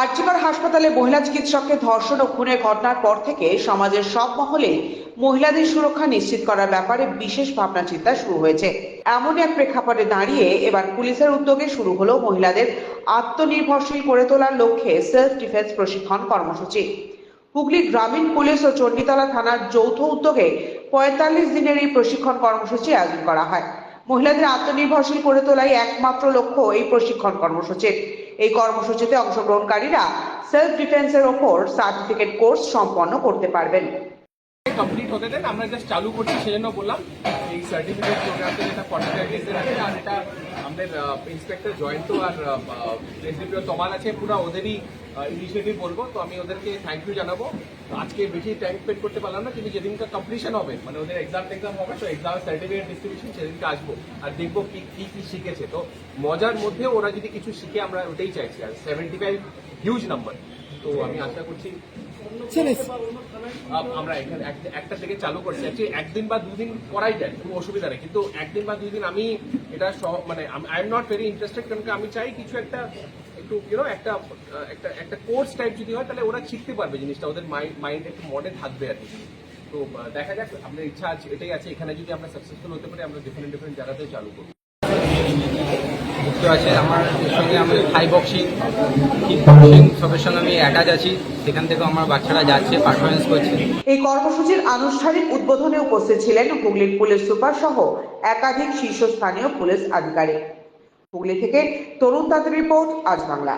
আর্যিকর হাসপাতালে মহিলা চিকিৎসককে ধর্ষণ ও খুনের ঘটনার পর থেকে সমাজের সব মহলে মহিলাদের সুরক্ষা নিশ্চিত করার ব্যাপারে বিশেষ ভাবনা চিন্তা শুরু হয়েছে। এমন এক প্রেক্ষাপটে দাঁড়িয়ে এবার পুলিশের উদ্যোগে শুরু হলো মহিলাদের আত্মনির্ভরশীল করে তোলার লক্ষ্যে সেলফ ডিফেন্স প্রশিক্ষণ কর্মসূচি। হুগলি গ্রামীণ পুলিশ ও চণ্ডীতলা থানার যৌথ উদ্যোগে পঁয়তাল্লিশ দিনের এই প্রশিক্ষণ কর্মসূচি আয়োজন করা হয়। মহিলাদের আত্মনির্ভরশীল করে তোলাই একমাত্র লক্ষ্য এই প্রশিক্ষণ কর্মসূচির এই কর্মসূচিতে অংশগ্রহণকারীরা সেলফ ডিফেন্সের ওপর সার্টিফিকেট কোর্স সম্পন্ন করতে পারবেন। কমপ্লিট হতে দেন, আমরা জাস্ট চালু করছি, সেজন্য বললাম এই সার্টিফিকেট প্রোগ্রামটা যেটা ফর্টি ফাইভ ডেজের আছে, আর এটা আমাদের ইন্সপেক্টর জয়ন্ত আর এসডিপিও তমাল আছে, পুরো ওদেরই ইনিশিয়েটিভ বলব। তো আমি ওদেরকে থ্যাংক ইউ জানাব। আজকে বেশি টাইম স্পেন্ড করতে পারলাম না, কিন্তু যেদিনটা কমপ্লিশন হবে মানে ওদের এক্সাম টেক্সাম হবে, তো এক্সাম সার্টিফিকেট ডিস্ট্রিবিউশন সেদিনকে আসব আর দেখব কি কি কি শিখেছে। তো মজার মধ্যে ওরা যদি কিছু শিখে, আমরা ওটাই চাইছি। আর সেভেন্টি ফাইভ হিউজ নাম্বার তো আমি আশা করছি আমরা একটা থেকে চালু করছি। একদিন বা দুদিন করাই যায়, কোনো অসুবিধা নেই। কিন্তু একদিন বা আমি এটা মানে I am not very interested কারণ আমি চাই কিছু একটা, একটু ইউনো একটা একটা একটা কোর্স টাইপ যদি হয়, তাহলে ওরা শিখতে পারবে জিনিসটা। ওদের মাইন্ড একটু মডে থাকবে আর কি। তো দেখা যাক আমাদের ইচ্ছা আছে, এটাই আছে। এখানে যদি আমরা সাকসেসফুল হতে পারি, আমরা ডিফারেন্ট ডিফারেন্ট জায়গাতেও চালু করব। যুক্ত আছে। আমার সঙ্গে আমি থাই বক্সিং কিক সবের সঙ্গে আমি অ্যাটাচ আছি। সেখান থেকে আমার বাচ্চারা যাচ্ছে পারফরমেন্স করছে। এই কর্মসূচির আনুষ্ঠানিক উদ্বোধনে উপস্থিত ছিলেন হুগলির পুলিশ সুপার সহ একাধিক শীর্ষস্থানীয় পুলিশ আধিকারিক। হুগলি থেকে তরুণ তাঁতের রিপোর্ট, আজ বাংলা।